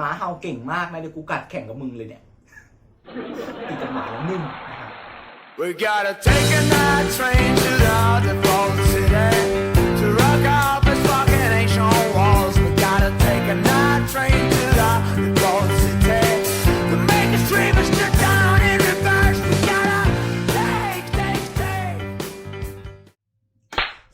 หมาเห่าเก่งมากนะเดี๋ยวกูกัดแข่งกับมึงเลยเนี่ยติดกับหมาแล้วนิ่งนะครับ We gotta take a night train to the default today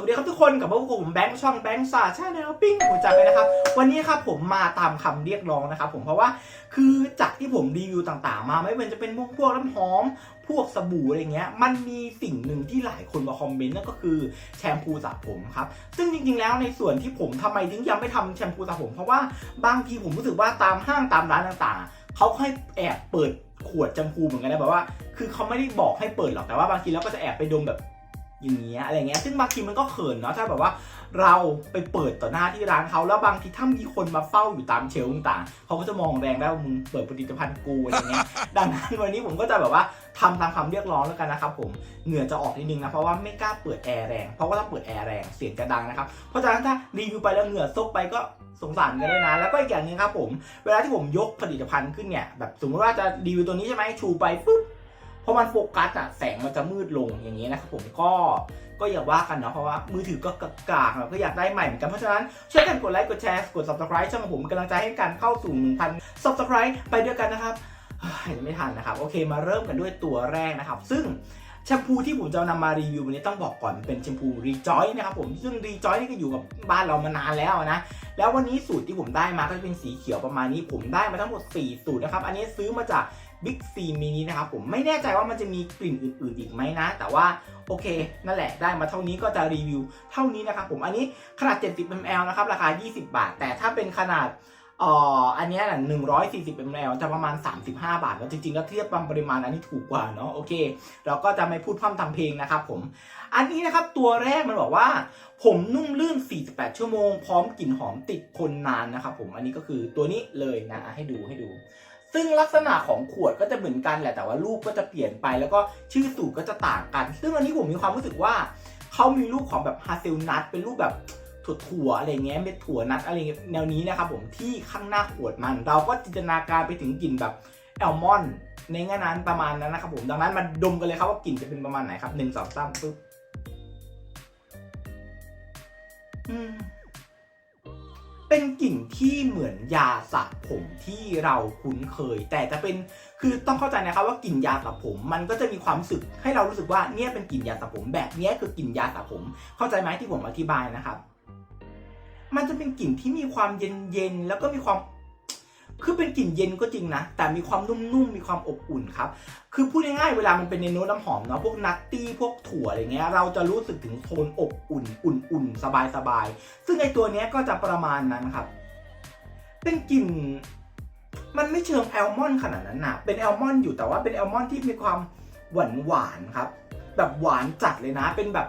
วัสดีครับทุกคนกลับมาพบกับผมแบงค์ช่องแบงค์ศาสตร์ชาแนลปิ้งหัวใจเลยนะครับ วันนี้ครับผมมาตามคำเรียกร้องนะครับผมเพราะว่าคือจากที่ผมรีวิวต่างๆ มาไม่ว่าจะเป็นพวกพวกน้ำหอม พวกสบู่อะไรเงี้ย มันมีสิ่งหนึ่งที่หลายคนมาคอมเมนต์นั่นก็คือแชมพูสระผมครับ ซึ่งจริงๆแล้วในส่วนที่ผมทำไมถึงยังไม่ทำแชมพูสระผม เพราะว่าบางทีผมรู้สึกว่าตามห้างตามร้านต่างๆเขาให้แอบเปิดขวดแชมพูเหมือนกันนะแบบว่า คือเขาไม่ได้บอกให้เปิดหรอกแต่ว่าบางทีเราก็จะแอบไปดมแบบ อย่างเงี้ยอะไรเงี้ยซึ่งบางทีมันก็เขินเนาะถ้าแบบว่าเราไปเปิดต่อหน้าที่ร้านเขาแล้วบางทีถ้ามีคนมาเฝ้าอยู่ตามเชลต่างเขาก็จะมองแรงได้ว่ามึงเปิดผลิตภัณฑ์กูอะไรเงี้ยดังนั้นวันนี้ผมก็จะแบบว่าทำตามคำเรียกร้องแล้วกันนะครับผมเหงื่อจะออกนิดนึงนะเพราะว่าไม่กล้าเปิดแอร์แรงเพราะว่าถ้าเปิดแอร์แรงเสียงจะดังนะครับเพราะฉะนั้นถ้ารีวิวไปแล้วเหงื่อซกไปก็สงสารกันด้วยนะแล้วก็อีกอย่างนึงครับผมเวลาที่ผมยกผลิตภัณฑ์ขึ้นเนี่ยแบบสมมติว่าจะรีวิวตัวนี้ใช่ไหมชูไปปุ๊บ พอมันโฟกัสอะแสงมันจะมืดลงอย่างนี้นะครับผมก็ก็อย่าว่ากันเนาะเพราะว่ามือถือก็กากๆเราก็อยากได้ใหม่เหมือนกันเพราะฉะนั้นช่วยกันกดไลค์กดแชร์กด subscribe ช่องของผมกำลังใจให้กันเข้าสู่1,000 subscribe ไปด้วยกันนะครับไม่ทันนะครับโอเคมาเริ่มกันด้วยตัวแรกนะครับ ซึ่งแชมพูที่ผมจะนำมารีวิววันนี้ต้องบอกก่อนเป็นแชมพูรีจอยนะครับผมซึ่งรีจอยนี่ก็อยู่กับบ้านเรามานานแล้วนะแล้ววันนี้สูตรที่ผมได้มาก็จะเป็นสีเขียวประมาณนี้ ผมได้มาทั้งหมด 4 สูตรนะครับอันนี้ซื้อมาจาก Big C Mini นะครับผมไม่แน่ใจว่ามันจะมีกลิ่นอื่นๆอีกไหมนะ แต่ว่าโอเค นั่นแหละได้มาเท่านี้ก็จะรีวิวเท่านี้นะครับผมอันนี้ขนาด 70 ml นะครับราคา 20 บาท แต่ถ้าเป็นขนาดอ่ออันนี้ยน่ะ140 ml จะประมาณ 35 บาท แล้วจริงๆแล้วเทียบปริมาณอันนี้ถูกกว่าเนาะโอเค เราก็จะไม่พูดพร่ำทำเพลงนะครับผม อันนี้นะครับตัวแรกมันบอกว่า ผมนุ่มลื่น 48 ชั่วโมง พร้อมกลิ่นหอมติดทนนานนะครับผมอันนี้ก็คือตัวนี้เลยนะให้ดูให้ดู ซึ่งลักษณะของขวดก็จะเหมือนกันแหละแต่ว่ารูปก็จะเปลี่ยนไป แล้วก็ชื่อสูตรก็จะต่างกัน ซึ่งอันนี้ผมมีความรู้สึกว่าเขามีรูปของแบบฮาเซลนัทเป็นรูปแบบถั่วๆอะไรเงี้ยเม็ดถั่วนัทอะไรเงี้ยแนวนี้นะครับผมที่ข้างหน้าขวดมัน เราก็จินตนาการไปถึงกลิ่นแบบแอลมอนด์ในแง่นั้นประมาณนั้นนะครับผมดังนั้นมาดมกันเลยครับว่ากลิ่นจะเป็นประมาณไหนครับหนึ่งสองสามปึ๊บอืม เป็นกลิ่นที่เหมือนยาสระผมที่เราคุ้นเคย แต่จะเป็นคือต้องเข้าใจนะครับว่ากลิ่นยาสระผม มันก็จะมีความสึกให้เรารู้สึกว่าเนี่ยเป็นกลิ่นยาสระผม แบบเนี้ยคือกลิ่นยาสระผม เข้าใจไหมที่ผมอธิบายนะครับ มันจะเป็นกลิ่นที่มีความเย็นๆแล้วก็มีความ คือเป็นกลิ่นเย็นก็จริงนะ แต่มีความนุ่มๆ มีความอบอุ่นครับ คือพูดง่ายๆ เวลามันเป็นในโน้ตน้ำหอมเนาะ พวกนัตตี้ พวกถั่วอะไรเงี้ย เราจะรู้สึกถึงโทนอบอุ่น อุ่นๆ สบายๆ ซึ่งไอตัวเนี้ยก็จะประมาณนั้นครับ เป็นกลิ่น มันไม่เชิงแอลมอนขนาดนั้นนะเป็นแอลมอนอยู่แต่ว่าเป็นแอลมอนที่มีความหวานหวานๆครับ แบบหวานจัดเลยนะ เป็นแบบ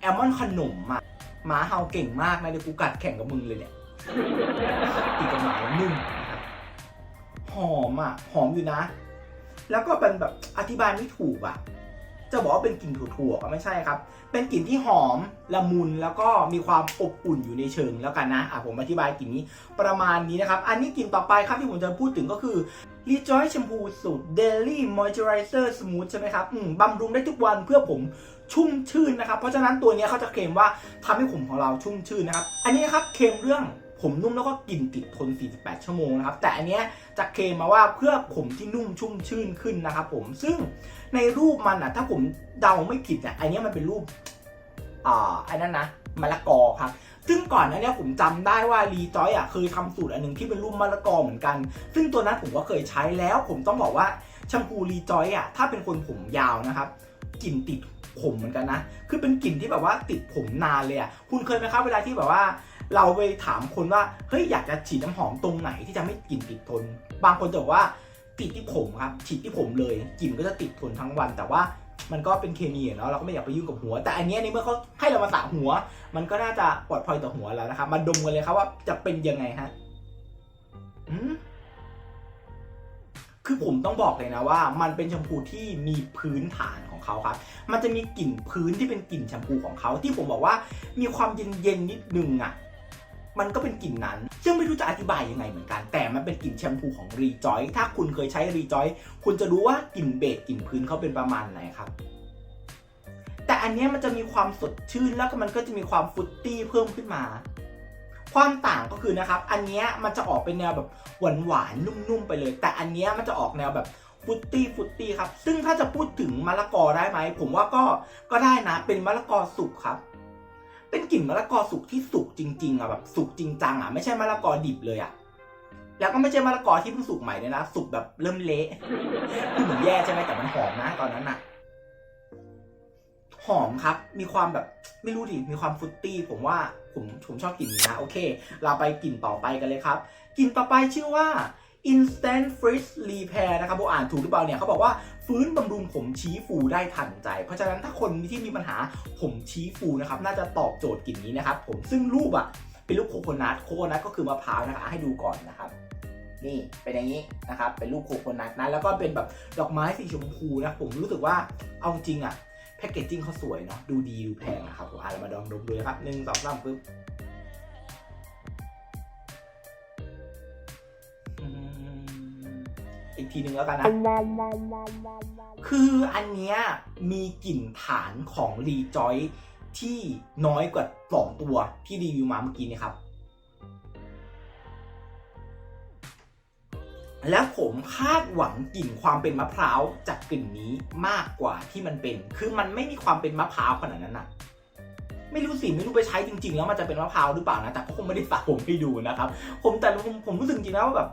แอลมอนขนมอะหมาเห่าเก่งมากนะเดี๋ยวกูกัดแข่งกับมึงเลยเนี่ยติดกับหมาแล้วนึ่ง หอมอะ หอมอยู่นะ แล้วก็เป็นแบบอธิบายไม่ถูกอะ จะบอกว่าเป็นกลิ่นถั่วๆก็ไม่ใช่ครับ เป็นกลิ่นที่หอมละมุนแล้วก็มีความอบอุ่นอยู่ในเชิงแล้วกันนะอะผมอธิบายกลิ่นนี้ประมาณนี้นะครับ อันนี้กลิ่นต่อไปครับที่ผมจะพูดถึงก็คือ Rejoice Shampoo สูตร Daily Moisturizer Smooth ใช่ไหมครับอืมบำรุงได้ทุกวันเพื่อผมชุ่มชื่นนะครับ เพราะฉะนั้นตัวนี้เขาจะเคลมว่าทำให้ผมของเราชุ่มชื่นนะครับ อันนี้ครับเคลมเรื่อง ผมนุ่มแล้วก็กลิ่นติดทน 48 ชั่วโมงนะครับ แต่อันเนี้ยจะเคลมมาว่าเพื่อผมที่นุ่มชุ่มชื่นขึ้นนะครับผม ซึ่งในรูปมันอะถ้าผมเดาไม่ผิดอะอันเนี้ยมันเป็นรูป อ่าอันนั้นนะมะละกอครับซึ่งก่อนหนั้านเนี่ยผมจำได้ว่ารีจอยอะเคยทำสูตรอันหนึ่งที่เป็นรูปมะละกอเหมือนกัน ซึ่งตัวนั้นผมก็เคยใช้แล้ว ผมต้องบอกว่าแชมพูรีจอยอะถ้าเป็นคนผมยาวนะครับกลิ่นติดผมเหมือนกันนะ คือเป็นกลิ่นที่แบบว่าติดผมนานเลยอะ คุณเคยไหมครับเวลาที่แบบว่า เราไปถามคนว่าเฮ้ยอยากจะฉีดน้ำหอมตรงไหนที่จะไม่กลิ่นติดทน บางคนจะบอกว่าติดที่ผมครับฉีดที่ผมเลยกลิ่นก็จะติดทนทั้งวัน แต่ว่ามันก็เป็นเคมีอะเนาะเราก็ไม่อยากไปยุ่งกับหัว แต่อันนี้ในเมื่อเขาให้เรามาสระหัว มันก็น่าจะปลอดภัยต่อหัวแล้วนะครับมาดมกันเลยครับว่าจะเป็นยังไงฮะอืมคือผมต้องบอกเลยนะว่า มันเป็นแชมพูที่มีพื้นฐานของเขาครับ มันจะมีกลิ่นพื้นที่เป็นกลิ่นแชมพูของเขาที่ผมบอกว่ามีความเย็นๆนิดนึงอะ มันก็เป็นกลิ่นนั้น ซึ่งไม่รู้จะอธิบายยังไงเหมือนกัน แต่มันเป็นกลิ่นแชมพูของรีจอยถ้าคุณเคยใช้รีจอยคุณจะรู้ว่ากลิ่นเบสกลิ่นพื้นเขาเป็นประมาณไหนครับ แต่อันนี้มันจะมีความสดชื่นแล้วก็มันก็จะมีความฟุตตี้เพิ่มขึ้นมา ความต่างก็คือนะครับ อันนี้มันจะออกเป็นแนวแบบหวานหวานๆนุ่มๆไปเลย แต่อันนี้มันจะออกแนวแบบฟุตตี้ฟุตตี้ครับ ซึ่งถ้าจะพูดถึงมะละกอได้ไหม ผมว่าก็ก็ได้นะ เป็นมะละกอสุกครับ เป็นกลิ่นมะละกอสุกที่สุกจริง ๆอะแบบสุกจริงจังอะไม่ใช่มะละกอดิบเลยอะแล้วก็ไม่ใช่มะละกอที่เพิ่งสุกใหม่เลยนะสุกแบบเริ่มเละคือเหมือนแย่ใช่ไหมแต่มันหอมนะตอนนั้นอะหอมครับ มีความแบบไม่รู้ดิ มีความฟุตตี้ ผมว่าผมผมชอบกลิ่นนี้นะ โอเค เราไปกลิ่นต่อไปกันเลยครับ กลิ่นต่อไปชื่อว่า instant freeze repair นะครับผมอ่านถูกหรือเปล่าเนี่ยเขาบอกว่าฟื้นบำรุงผมชี้ฟูได้ทันใจ เพราะฉะนั้นถ้าคนที่มีปัญหาผมชี้ฟูนะครับน่าจะตอบโจทย์กลิ่นนี้นะครับผมซึ่งรูปอะเป็นรูปโคโคนัทโคโคนัทก็คือมะพร้าวนะคะให้ดูก่อนนะครับนี่เป็นอย่างนี้นะครับเป็นรูปโคโคนัทนะแล้วก็เป็นแบบดอกไม้สีชมพูนะผมรู้สึกว่าเอาจริงอะแพคเกจจิ้งเขาสวยเนาะดูดีดูแพงนะครับผมอะเรามาลองดมดูนะครับหนึ่งสองสามปึ๊บ ทีหนึ่งแล้วกันนะ คืออันเนี้ยมีกลิ่นฐานของรีจอยที่น้อยกว่าสองตัวที่รีวิวมาเมื่อกี้นี่ครับ และผมคาดหวังกลิ่นความเป็นมะพร้าวจากกลิ่นนี้มากกว่าที่มันเป็น คือมันไม่มีความเป็นมะพร้าวขนาดนั้นนะไม่รู้สิไม่รู้ไปใช้จริง ๆ แล้วมันจะเป็นมะพร้าวหรือเปล่านะแต่ก็คงไม่ได้ฝากผมให้ดูนะครับ ผมแต่ผมผมรู้สึกจริงๆแล้วว่าแบบ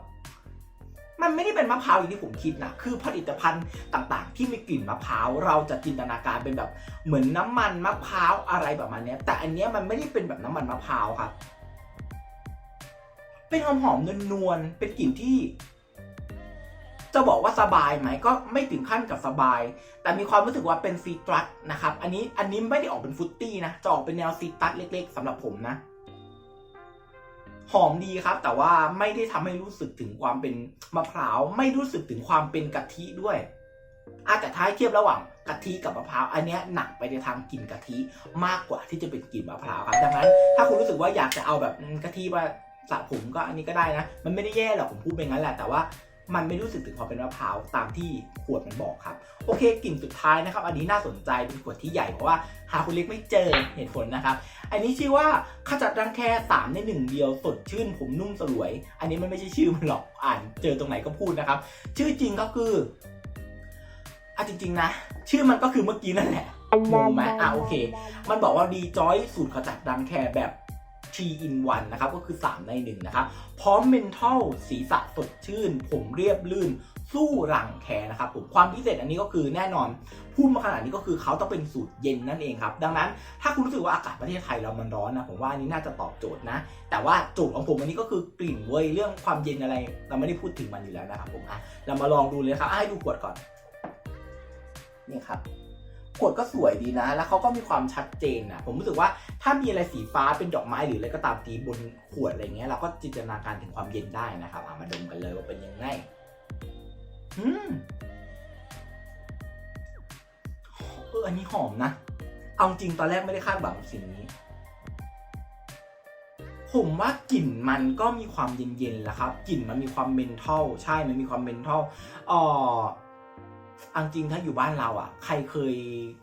มันไม่ได้เป็นมะพร้าวอย่างที่ผมคิดนะ คือผลิตภัณฑ์ต่างๆ ที่มีกลิ่นมะพร้าว เราจะจินตนาการเป็นแบบเหมือนน้ำมันมะพร้าวอะไรแบบมันเนี้ยแต่อันเนี้ยมันไม่ได้เป็นแบบน้ำมันมะพร้าวครับ เป็นหอมๆนวลๆ เป็นกลิ่นที่ จะบอกว่าสบายไหมก็ไม่ถึงขั้นกับสบาย แต่มีความรู้สึกว่าเป็นซีตรัสนะครับ อันนี้อันนี้ไม่ได้ออกเป็นฟุตตี้นะ จะออกเป็นแนวซีตรัสเล็ก ๆสำหรับผมนะ หอมดีครับ แต่ว่าไม่ได้ทำให้รู้สึกถึงความเป็นมะพร้าว ไม่รู้สึกถึงความเป็นกะทิด้วยอาแต่ท้ายเทียบระหว่างกะทิกับมะพร้าวอันนี้หนักไปในทางกลิ่นกะทิมากกว่าที่จะเป็นกลิ่นมะพร้าวครับดังนั้น ถ้าคุณรู้สึกว่าอยากจะเอาแบบกะทิมาสระผมก็อันนี้ก็ได้นะ มันไม่ได้แย่หรอกผมพูดไปงั้นแหละแต่ว่า มันไม่รู้สึกถึงความเป็นมะพร้าวตามที่ขวดมันบอกครับ โอเคกลิ่นสุดท้ายนะครับ อันนี้น่าสนใจเป็นขวดที่ใหญ่เพราะว่าหาคนเล็กไม่เจอเหตุผลนะครับ อันนี้ชื่อว่าขจัดรังแคสามในหนึ่งเดียวสดชื่นผมนุ่มสลวย อันนี้มันไม่ใช่ชื่อมันหรอกอ่านเจอตรงไหนก็พูดนะครับ ชื่อจริงก็คืออะจริงๆนะ ชื่อมันก็คือเมื่อกี้นั่นแหละงงไหมอะโอเค มันบอกว่าดีจอยสูตรขจัดรังแคแบบ t in 1นะครับก็คือ 3 ใน1นะครับพร้อมเมนทัลสีสะสดชื่น ผมเรียบลื่น สู้รังแคนะครับผมความพิเศษอันนี้ก็คือแน่นอนพูดมาขนาดนี้ก็คือเขาต้องเป็นสูตรเย็นนั่นเองครับ ดังนั้นถ้าคุณรู้สึกว่าอากาศประเทศไทยเรามันร้อนนะผมว่านี้น่าจะตอบโจทย์นะ แต่ว่าโจทย์ของผมอันนี้ก็คือกลิ่นเว้ยเรื่องความเย็นอะไร เราไม่ได้พูดถึงมันอยู่แล้วนะครับผมอะเรามาลองดูเลยครับให้ดูขวดก่อนนี่ครับ ขวดก็สวยดีนะ แล้วเขาก็มีความชัดเจนนะผมรู้สึกว่าถ้ามีอะไรสีฟ้าเป็นดอกไม้หรืออะไรก็ตามตีบนขวดอะไรเงี้ยเราก็จินตนาการถึงความเย็นได้นะครับมาดมกันเลยว่าเป็นยังไงอืมเอออันนี้หอมนะ เอาจริงตอนแรกไม่ได้คาดหวังสิ่งนี้ผมว่ากลิ่นมันก็มีความเย็นๆแหละครับ กลิ่นมันมีความเมนทัลใช่ มันมีความเมนทัลอ่อ อาจริงถ้าอยู่บ้านเราอะ ใครเคย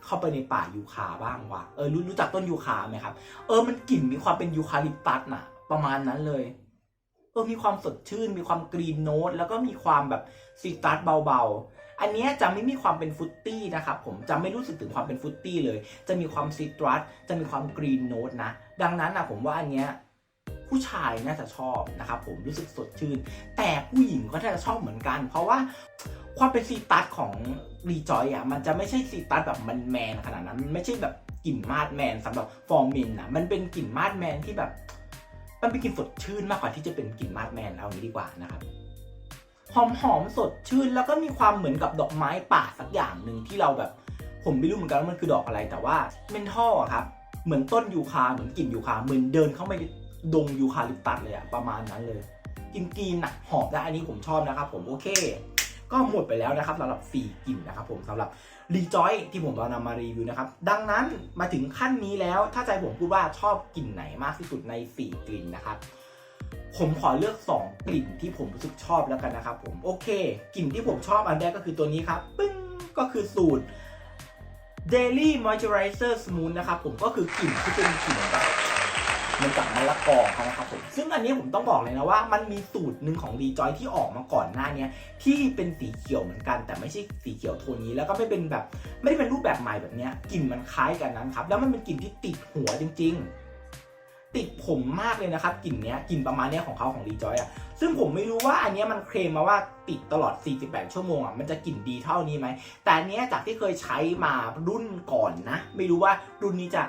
เข้าไปในป่ายูคาบ้างวะเออรู้รู้จักต้นยูคาไหมครับ เออมันกลิ่นมีความเป็นยูคาลิปตัสน่ะ ประมาณนั้นเลย เออมีความสดชื่น มีความกรีนโน้ตแล้วก็มีความแบบซิตรัสเบาๆ อันนี้จะไม่มีความเป็นฟุตตี้นะครับผมจะไม่รู้สึกถึงความเป็นฟุตตี้เลย จะมีความซิตรัสจะมีความกรีนโน้ตนะ ดังนั้นนะผมว่าอันเนี้ยผู้ชายน่าจะชอบนะครับผมรู้สึกสดชื่น แต่ผู้หญิงก็น่าจะชอบเหมือนกัน เพราะว่า ความเป็นซีตัสของรีจอยอะมันจะไม่ใช่ซีตัสแบบมันแมนขนาดนั้นมันไม่ใช่แบบกลิ่นมาดแมนสำหรับฟอร์มินอะมันเป็นกลิ่นมาดแมนที่แบบ มันเป็นกลิ่นสดชื่นมากกว่าที่จะเป็นกลิ่นมาดแมนเอางี้ดีกว่านะครับหอมหอมสดชื่นแล้วก็มีความเหมือนกับดอกไม้ป่าสักอย่างหนึ่งที่เราแบบ ผมไม่รู้เหมือนกันว่ามันคือดอกอะไรแต่ว่าเมนทอลอครับเหมือนต้นยูคาเหมือนกลิ่นยูคาเหมือนเดินเข้าไปดงยูคาลิปตัสเลยอะประมาณนั้นเลยกินกีนหนักหอมได้อันนี้ผมชอบนะครับผมโอเค ก็หมดไปแล้วนะครับสำหรับ 4 กลิ่นนะครับผมสำหรับรีจอยที่ผมเอานำมารีวิวนะครับ ดังนั้นมาถึงขั้นนี้แล้วถ้าใจผมพูดว่าชอบกลิ่นไหนมากที่สุดใน 4 กลิ่นนะครับผมขอเลือก 2 กลิ่นที่ผมรู้สึกชอบแล้วกันนะครับผมโอเค กลิ่นที่ผมชอบอันแรกก็คือตัวนี้ครับปึ้งก็คือสูตร Daily Moisturizer Smooth นะครับผมก็คือกลิ่นที่เป็นกลิ่นแบบ มันจากมะละกอนะครับผมซึ่งอันนี้ผมต้องบอกเลยนะว่า มันมีสูตรหนึ่งของรีจอยที่ออกมาก่อนหน้านี้ที่เป็นสีเขียวเหมือนกัน แต่ไม่ใช่สีเขียวโทนนี้แล้วก็ไม่เป็นแบบไม่ได้เป็นรูปแบบใหม่แบบนี้กลิ่นมันคล้ายกันนั้นครับแล้วมันเป็นกลิ่นที่ติดหัวจริง ๆ ติดผมมากเลยนะครับกลิ่นเนี้ยกลิ่นประมาณเนี้ยของเขาของรีจอยอะซึ่งผมไม่รู้ว่าอันนี้มันเคลมมาว่าติดตลอด 48 ชั่วโมงอะมันจะกลิ่นดีเท่านี้ไหมแต่อันนี้จากที่เคยใช้มารุ่นก่อนนะ ไม่รู้ว่ารุ่นนี้จะ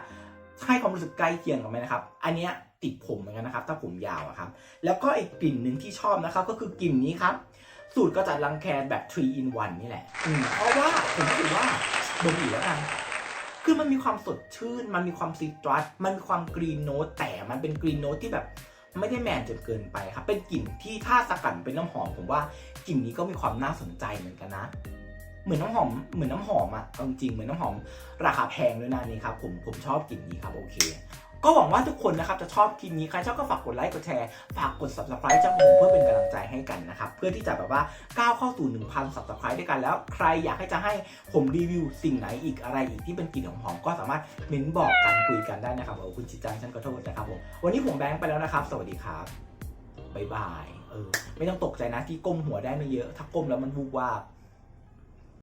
ให้ความรู้สึกใกล้เคียงกันไหมนะครับ อันเนี้ยติดผมเหมือนกันนะครับ ถ้าผมยาวอะครับ แล้วก็อีกกลิ่นหนึ่งที่ชอบนะครับ ก็คือกลิ่นนี้ครับ สูตรกระจัดรังแคแบบ 3 in 1 นี่แหละ อืมเพราะว่าผมรู้สึกว่าดมอีกแล้วกันคือมันมีความสดชื่น มันมีความซิตรัส มันมีความกรีนโนตแต่มันเป็นกรีนโนตที่แบบไม่ได้แมนจนเกินไปครับ เป็นกลิ่นที่ถ้าสกัดเป็นน้ำหอมผมว่ากลิ่นนี้ก็มีความน่าสนใจเหมือนกันนะ เหมือนน้ำหอมเหมือนน้ำหอมอะเอาจริงๆเหมือนน้ำหอม ราคาแพงด้วยนะนี่ครับผมผมชอบกลิ่นนี้ครับโอเคก็หวังว่าทุกคนนะครับจะชอบคลิปนี้ใครชอบก็ฝากกดไลค์กดแชร์ฝากกด subscribe ช่องผมเพื่อเป็นกำลังใจให้กันนะครับ เพื่อที่จะแบบว่าก้าวเข้าสู่ 1,000 subscribe ด้วยกันแล้ว ใครอยากให้จะให้ผมรีวิวสิ่งไหนอีกอะไรอีกที่เป็นกลิ่นหอมๆก็สามารถเม้นบอกกันคุยกันได้นะครับโอ้คุณจิตจังฉันขอโทษนะครับผมวันนี้ผมแบงค์ไปแล้วนะครับ สวัสดีครับบ๊ายบายเออไม่ต้องตกใจนะที่ก้มหัวได้ไม่เยอะ ถ้าก้มแล้วมันวูบวาบ